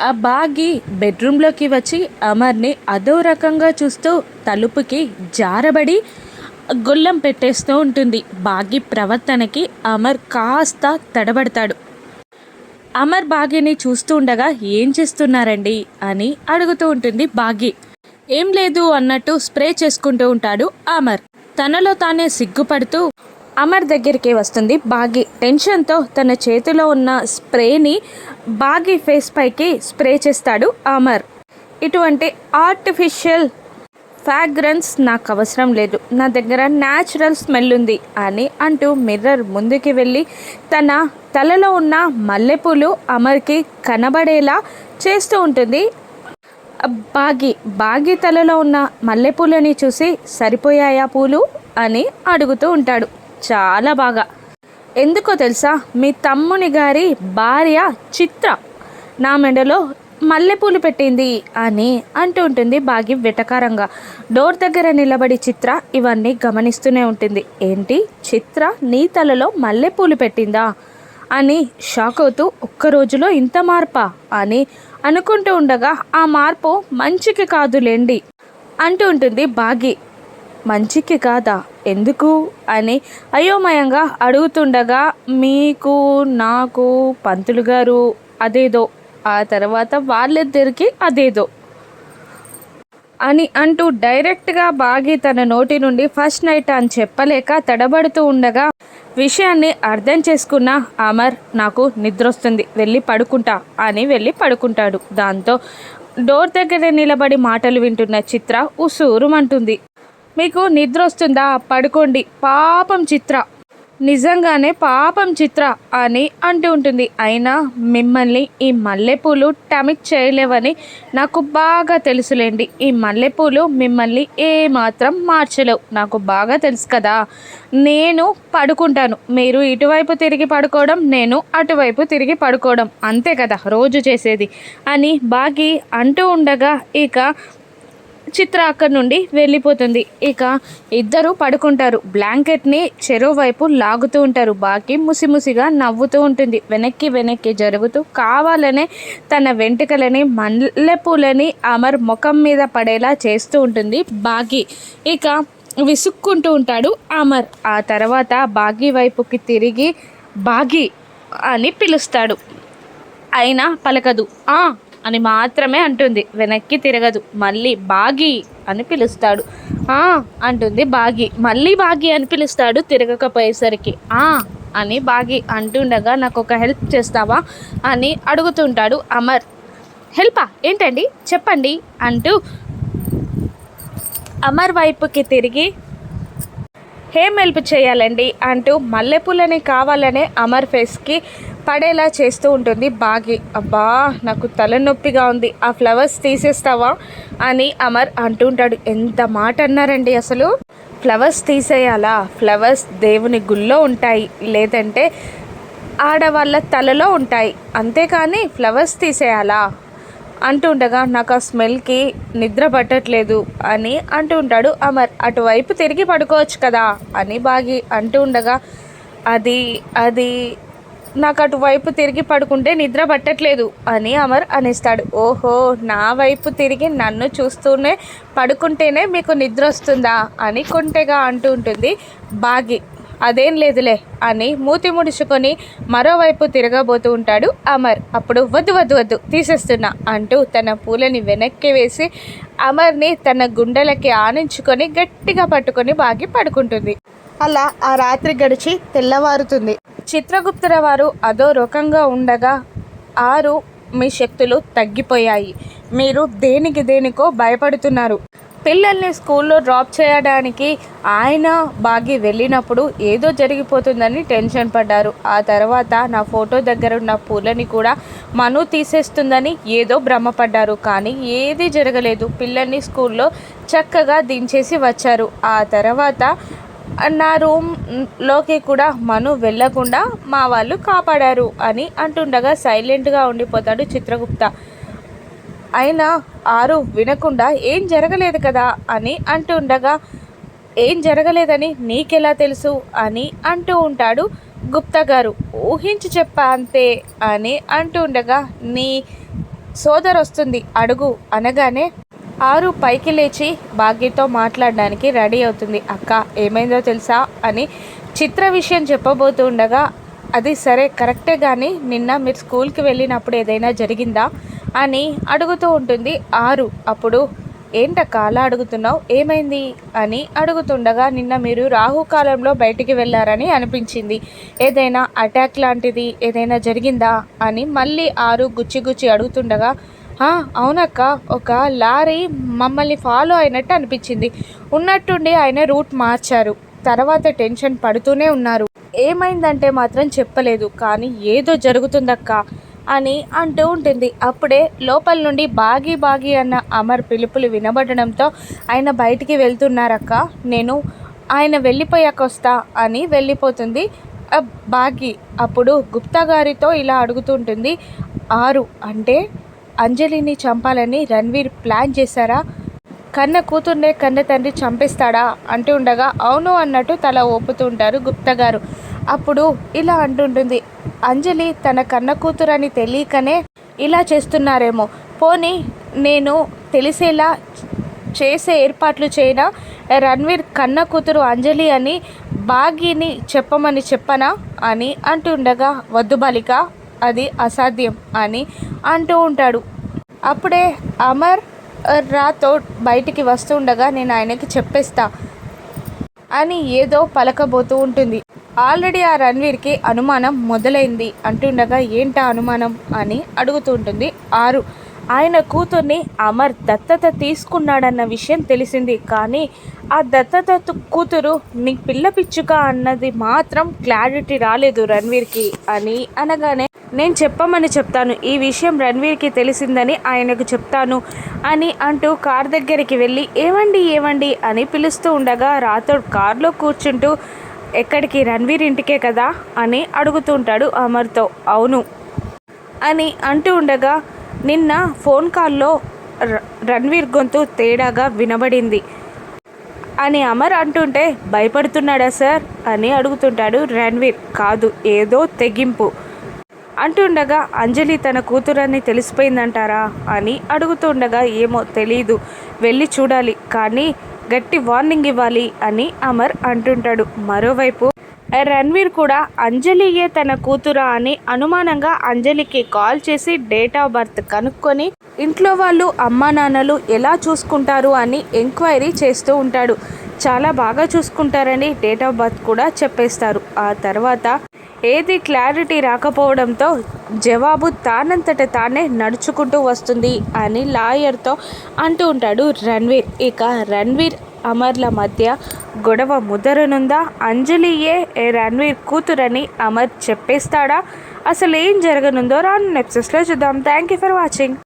ఆ బాగి బెడ్రూమ్లోకి వచ్చి అమర్ని అదో రకంగా చూస్తూ తలుపుకి జారబడి గుల్లం పెట్టేస్తూ ఉంటుంది. బాగి ప్రవర్తనకి అమర్ కాస్త తడబడతాడు. అమర్ బాగిని చూస్తూ ఉండగా ఏం చేస్తున్నారండి? అని అడుగుతూ ఉంటుంది బాగి. ఏం లేదు అన్నట్టు స్ప్రే చేసుకుంటూ ఉంటాడు అమర్. తనలో తానే సిగ్గుపడుతూ అమర్ దగ్గరికి వస్తుంది. బాగి టెన్షన్తో తన చేతిలో ఉన్న స్ప్రేని బాగి ఫేస్ పైకి స్ప్రే చేస్తాడు అమర్. ఇటువంటి ఆర్టిఫిషియల్ ఫ్రాగ్రెన్స్ నాకు అవసరం లేదు. నా దగ్గర న్యాచురల్ స్మెల్ ఉంది అని అంటూ మిర్రర్ ముందుకి వెళ్ళి తన తలలో ఉన్న మల్లెపూలు అమర్కి కనబడేలా చేస్తూ ఉంటుంది. బాగి బాగి తలలో ఉన్న మల్లెపూలని చూసి సరిపోయాయా పూలు అని అడుగుతూ ఉంటాడు. చాలా బాగా. ఎందుకో తెలుసా? మీ తమ్ముని గారి భార్య చిత్ర నా మెడలో మల్లెపూలు పెట్టింది అని అంటూ ఉంటుంది బాగి వెటకారంగా. డోర్ దగ్గర నిలబడి చిత్ర ఇవన్నీ గమనిస్తూనే ఉంటుంది. ఏంటి? చిత్ర నీ తలలో మల్లెపూలు పెట్టిందా? అని షాక్ అవుతూ ఒక్క రోజులో ఇంత మార్పా? అని అనుకుంటూ ఉండగా ఆ మార్పు మంచికి కాదులేండి అంటూ ఉంటుంది బాగి. మంచికి కాదా? ఎందుకు? అని అయోమయంగా అడుగుతుండగా మీకు నాకు పంతులు గారు అదేదో ఆ తర్వాత వాళ్ళిద్దరికి అదేదో అని అంటూ డైరెక్ట్గా బాగి తన నోటి నుండి ఫస్ట్ నైట్ అని చెప్పలేక తడబడుతూ ఉండగా విషయాన్ని అర్థం చేసుకున్న అమర్ నాకు నిద్ర వస్తుంది వెళ్ళి పడుకుంటా అని వెళ్ళి పడుకుంటాడు. దాంతో డోర్ దగ్గర నిలబడి మాటలు వింటున్న చిత్ర ఉసూరుమంటుంది. మీకు నిద్ర వస్తుందా? పడుకోండి. పాపం చిత్ర. నిజంగానే పాపం చిత్ర అని అంటూ ఉంటుంది. అయినా మిమ్మల్ని ఈ మల్లెపూలు టమిక్ చేయలేవని నాకు బాగా తెలుసులేండి. ఈ మల్లెపూలు మిమ్మల్ని ఏమాత్రం మార్చలేవు. నాకు బాగా తెలుసు కదా. నేను పడుకుంటాను. మీరు ఇటువైపు తిరిగి పడుకోవడం నేను అటువైపు తిరిగి పడుకోవడం. అంతే కదా రోజు చేసేది అని బాగి అంటూ ఉండగా ఇక చిత్ర అక్కడి నుండి వెళ్ళిపోతుంది. ఇక ఇద్దరు పడుకుంటారు. బ్లాంకెట్ని చెరువు వైపు లాగుతూ ఉంటారు. బాకి ముసిముసిగా నవ్వుతూ ఉంటుంది. వెనక్కి వెనక్కి జరుగుతూ కావాలనే తన వెంట్రుకలని మల్లెపూలని అమర్ ముఖం మీద పడేలా చేస్తూ ఉంటుంది బాకి. ఇక విసుక్కుంటూ ఉంటాడు అమర్. ఆ తర్వాత బాగి వైపుకి తిరిగి బాగి అని పిలుస్తాడు. అయినా పలకదు. ఆ అని మాత్రమే అంటుంది. వెనక్కి తిరగదు. మళ్ళీ బాగి అని పిలుస్తాడు. ఆ అంటుంది బాగి. మళ్ళీ బాగి అని పిలుస్తాడు తిరగకపోయేసరికి. ఆ అని బాగి అంటుండగా నాకు ఒక హెల్ప్ చేస్తావా? అని అడుగుతుంటాడు అమర్. హెల్పా? ఏంటండి? చెప్పండి. అంటూ అమర్ వైపుకి తిరిగి ఏం హెల్ప్ చేయాలండి? అంటూ మల్లెపూలని కావాలనే అమర్ ఫేస్కి పడేలా చేస్తూ ఉంటుంది బాగి. అబ్బా నాకు తలనొప్పిగా ఉంది. ఆ ఫ్లవర్స్ తీసేస్తావా? అని అమర్ అంటుంటాడు ఎంత మాట అన్నారండి అసలు? ఫ్లవర్స్ తీసేయాలా? ఫ్లవర్స్ దేవుని గుళ్ళో ఉంటాయి. లేదంటే ఆడవాళ్ళ తలలో ఉంటాయి. అంతేకాని ఫ్లవర్స్ తీసేయాలా? అంటుండగా నాకు ఆ స్మెల్కి నిద్ర పట్టట్లేదు అని అంటూ ఉంటాడు అమర్. అటువైపు తిరిగి పడుకోవచ్చు కదా అని బాగి అంటూ ఉండగా అది అది నాకు అటువైపు తిరిగి పడుకుంటే నిద్ర పట్టట్లేదు అని అమర్ అనేస్తాడు. ఓహో నా వైపు తిరిగి నన్ను చూస్తూనే పడుకుంటేనే మీకు నిద్ర వస్తుందా అని కొంటెగా అంటూ ఉంటుంది బాగి. అదేం లేదులే అని మూతి ముడుచుకొని మరోవైపు తిరగబోతూ ఉంటాడు అమర్. అప్పుడు వద్దు వద్దు వద్దు తీసేస్తున్నా అంటూ తన పూలని వెనక్కి వేసి అమర్ని తన గుండెలకి ఆనించుకొని గట్టిగా పట్టుకొని బాగి పడుకుంటుంది. అలా ఆ రాత్రి గడిచి తెల్లవారుతుంది. చిత్రగుప్తుల వారు అదో రకంగా ఉండగా ఆరు మీ శక్తులు తగ్గిపోయాయి. మీరు దేనికి దేనికో భయపడుతున్నారు. పిల్లల్ని స్కూల్లో డ్రాప్ చేయడానికి ఆయన బాగి వెళ్ళినప్పుడు ఏదో జరిగిపోతుందని టెన్షన్ పడ్డారు. ఆ తర్వాత నా ఫోటో దగ్గర ఉన్న పూలని కూడా మను తీసేస్తుందని ఏదో భ్రమపడ్డారు. కానీ ఏది జరగలేదు. పిల్లల్ని స్కూల్లో చక్కగా దించేసి వచ్చారు. ఆ తర్వాత నా రూమ్లోకి కూడా మను వెళ్ళకుండా మా వాళ్ళు కాపాడారు అని అంటుండగా సైలెంట్గా ఉండిపోతాడు చిత్రగుప్త. అయినా ఆరు వినకుండా ఏం జరగలేదు కదా అని అంటుండగా ఏం జరగలేదని నీకెలా తెలుసు? అని అంటూ ఉంటాడు గుప్తా గారు. ఊహించి చెప్పా అంతే అని అంటూ ఉండగా నీ సోదరు వస్తుంది అడుగు అనగానే ఆరు పైకి లేచి భాగ్యతో మాట్లాడడానికి రెడీ అవుతుంది. అక్క ఏమైందో తెలుసా? అని చిత్ర విషయం చెప్పబోతూ ఉండగా అది సరే కరెక్టే కానీ నిన్న మీరు స్కూల్కి వెళ్ళినప్పుడు ఏదైనా జరిగిందా? అని అడుగుతూ ఉంటుంది. ఆరు అప్పుడు ఏంటక్క అలా అడుగుతున్నావు? ఏమైంది? అని అడుగుతుండగా నిన్న మీరు రాహుకాలంలో బయటికి వెళ్ళారని అనిపించింది. ఏదైనా అటాక్ లాంటిది ఏదైనా జరిగిందా? అని మళ్ళీ ఆరు గుచ్చి గుచ్చి అడుగుతుండగా అవునక్క ఒక లారీ మమ్మల్ని ఫాలో అయినట్టు అనిపించింది. ఉన్నట్టుండి ఆయన రూట్ మార్చారు. తర్వాత టెన్షన్ పడుతూనే ఉన్నారు. ఏమైందంటే మాత్రం చెప్పలేదు. కానీ ఏదో జరుగుతుందక్క. అని అంటూ ఉంటుంది. అప్పుడే లోపల నుండి బాగి బాగి అన్న అమర్ పిలుపులు వినబడడంతో ఆయన బయటికి వెళ్తున్నారక్క నేను ఆయన వెళ్ళిపోయాక వస్తా అని వెళ్ళిపోతుంది. బాగి అప్పుడు గుప్తా గారితో ఇలా అడుగుతుంటుంది ఆరు అంటే అంజలిని చంపాలని రణ్వీర్ ప్లాన్ చేశారా? కన్న కూతుర్నే కన్న తండ్రి చంపేస్తాడా? అంటూ ఉండగా అవును అన్నట్టు తల ఊపుతుంటారు గుప్తా గారు. అప్పుడు ఇలా అంటుంటుంది. అంజలి తన కన్న కూతురని తెలియకనే ఇలా చేస్తున్నారేమో. పోనీ నేను తెలిసేలా చేసే ఏర్పాట్లు చేయనా? రణ్వీర్ కన్న కూతురు అంజలి అని బాగీని చెప్పమని చెప్పనా? అని అంటుండగా వద్దు బాలిక అది అసాధ్యం అని అంటూ ఉంటాడు. అప్పుడే అమర్ రాతో బయటికి వస్తుండగా నేను ఆయనకి చెప్పేస్తా అని ఏదో పలకబోతూ ఉంటుంది. ఆల్రెడీ ఆ రణ్వీర్కి అనుమానం మొదలైంది. అంటుండగా ఏంటా అనుమానం? అని అడుగుతూ ఉంటుంది ఆరు. ఆయన కూతుర్ని అమర్ దత్తత తీసుకున్నాడన్న విషయం తెలిసింది. కానీ ఆ దత్తత కూతురు నీ పిల్ల పిచ్చుక అన్నది మాత్రం క్లారిటీ రాలేదు రణ్వీర్కి అని అనగానే నేను చెప్పమని చెప్తాను. ఈ విషయం రణ్వీర్కి తెలిసిందని ఆయనకు చెప్తాను అని అంటూ కార్ దగ్గరికి వెళ్ళి ఏవండి ఏవండి? అని పిలుస్తూ ఉండగా రాథోడ్ కారులో కూర్చుంటూ ఎక్కడికి? రణ్వీర్ ఇంటికే కదా? అని అడుగుతుంటాడు అమర్తో. అవును. అని అంటూ ఉండగా నిన్న ఫోన్ కాల్లో ర- రణ్వీర్ గొంతు తేడాగా వినబడింది. అని అమర్ అంటుంటే భయపడుతున్నాడా సార్? అని అడుగుతుంటాడు రణ్వీర్. కాదు ఏదో తెగింపు. అంటుండగా అంజలి తన కూతురని తెలిసిపోయిందంటారా? అని అడుగుతుండగా ఏమో తెలీదు. వెళ్ళి చూడాలి. కానీ గట్టి వార్నింగ్ ఇవ్వాలి అని అమర్ అంటుంటాడు. మరోవైపు రణ్వీర్ కూడా అంజలియే తన కూతురా అని అనుమానంగా అంజలికి కాల్ చేసి డేట్ ఆఫ్ బర్త్ కనుక్కొని ఇంట్లో వాళ్ళు అమ్మా నాన్నలు ఎలా చూసుకుంటారు అని ఎంక్వైరీ చేస్తూ ఉంటాడు. చాలా బాగా చూసుకుంటారని డేట్ ఆఫ్ బర్త్ కూడా చెప్పేస్తారు. ఆ తర్వాత ఏది క్లారిటీ రాకపోవడంతో జవాబు తానంతట తానే నడుచుకుంటూ వస్తుంది అని లాయర్తో అంటూ ఉంటాడు రణ్వీర్. ఇక రణ్వీర్ అమర్ల మధ్య గొడవ ముదరనుందా? అంజలియే రణ్వీర్ కూతురని అమర్ చెప్పేస్తాడా? అసలు ఏం జరగనుందో రాను నెప్సెస్లో చూద్దాం. Thank you for watching.